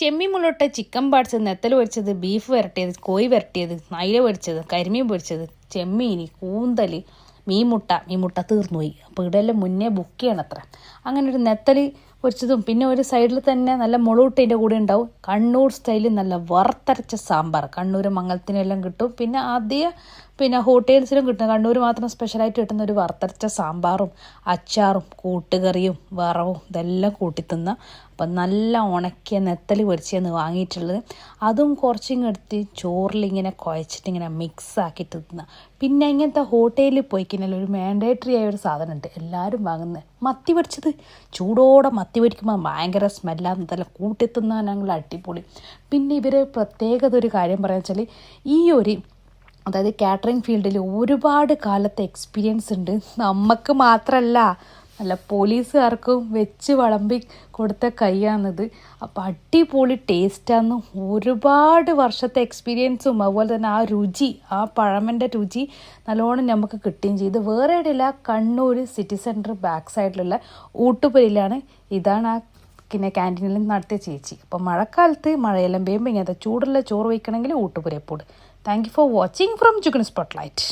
ചെമ്മീൻ മുള്ളോട്ട chicken പാടിച്ചത് നെത്തൽ പൊരിച്ചത് beef വരട്ടിയത് കോഴി വരട്ടിയത് അയില പൊരിച്ചത് കരിമീൻ പൊരിച്ചത് ചെമ്മീൻ കൂന്തൽ മീൻമുട്ട മീൻമുട്ട തീർന്നുപോയി. അപ്പോൾ ഇവിടെയെല്ലാം മുന്നേ ബുക്ക് ചെയ്യണം അത്ര അങ്ങനെ ഒരു നെത്തൽ പൊരിച്ചതും. പിന്നെ ഒരു സൈഡിൽ തന്നെ നല്ല മുളകൂട്ടിന്റെ കൂടെ ഉണ്ടാവും. കണ്ണൂർ സ്റ്റൈലിൽ നല്ല വറുത്തരച്ച സാമ്പാർ. കണ്ണൂർ മംഗലത്തിനെല്ലാം കിട്ടും. പിന്നെ ആദ്യ പിന്നെ ഹോട്ടൽസിലും കിട്ടും. കണ്ണൂർ മാത്രം സ്പെഷ്യലായിട്ട് കിട്ടുന്ന ഒരു വറുത്തരച്ച സാമ്പാറും അച്ചാറും കൂട്ടുകറിയും വറവും ഇതെല്ലാം കൂട്ടിത്തിന്ന അപ്പം നല്ല ഉണക്കിയ നെത്തലി പൊരിച്ചെന്ന് വാങ്ങിയിട്ടുള്ളത്. അതും കുറച്ചും എടുത്ത് ചോറിലിങ്ങനെ കുഴച്ചിട്ട് ഇങ്ങനെ മിക്സ് ആക്കി തിന്ന. പിന്നെ ഇങ്ങനത്തെ ഹോട്ടലിൽ പോയി കഴിഞ്ഞാൽ ഒരു മാൻഡേറ്ററി ആയ ഒരു സാധനമുണ്ട്. എല്ലാവരും വാങ്ങുന്നത് മത്തി പൊരിച്ചത്. ചൂടോടെ മത്തി പൊരിക്കുമ്പോൾ ഭയങ്കര സ്മെല്ലാന്ന് നല്ല കൂട്ടിത്തുന്ന ഞങ്ങൾ അടിപൊളി. പിന്നെ ഇവർ പ്രത്യേകത ഒരു കാര്യം പറയാന്ന് വെച്ചാൽ ഈ ഒരു അതായത് കാറ്ററിംഗ് ഫീൽഡിൽ ഒരുപാട് കാലത്തെ എക്സ്പീരിയൻസ് ഉണ്ട് നമുക്ക് മാത്രമല്ല നല്ല പോലീസുകാർക്കും വെച്ച് വളമ്പി കൊടുത്ത കൈയാണിത്. അപ്പോൾ അടിപൊളി ടേസ്റ്റാന്ന് ഒരുപാട് വർഷത്തെ എക്സ്പീരിയൻസും അതുപോലെ തന്നെ ആ രുചി ആ പഴമന്റെ രുചി നല്ലോണം നമുക്ക് കിട്ടുകയും ചെയ്തു. വേറെ ഇടയില്ല കണ്ണൂർ സിറ്റി സെന്റർ ബാക്ക് സൈഡിലുള്ള ഊട്ടുപുരയിലാണ്. ഇതാണ് ആ പിന്നെ ക്യാന്റീനിൽ നടത്തിയ ചേച്ചി. അപ്പോൾ മഴക്കാലത്ത് മഴയെല്ലാം പെയ്യുമ്പോൾ ഇങ്ങനത്തെ ചൂടുള്ള ചോറ് വയ്ക്കണമെങ്കിൽ ഊട്ടുപുരയപ്പോട് thank you for watching from Chukkan spotlight